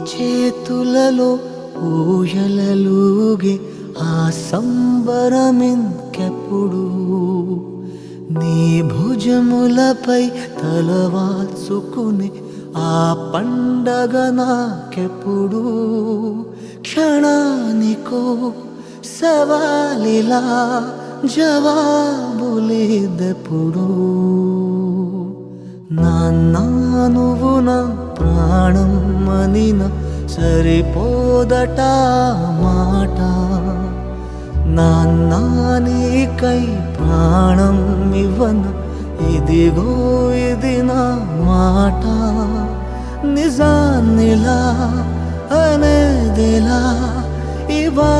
చేతులలో ఊయలలుగే ఆ సంబరమింకెప్పుడు? నీ భుజములపై తలవాల్చుకుని ఆ పండగ నాకెప్పుడు? క్షణానికో సవాలిలా జవాబులేదెప్పుడు? నాన్న నువ్వు నా ప్రాణం అనిన సరిపోదట మాట. నాన్నా నీకై ప్రాణం ఇవ్వన ఇదిగో ఇది నా మాట. నిజాన్నిలా అనేదిలా ఇవా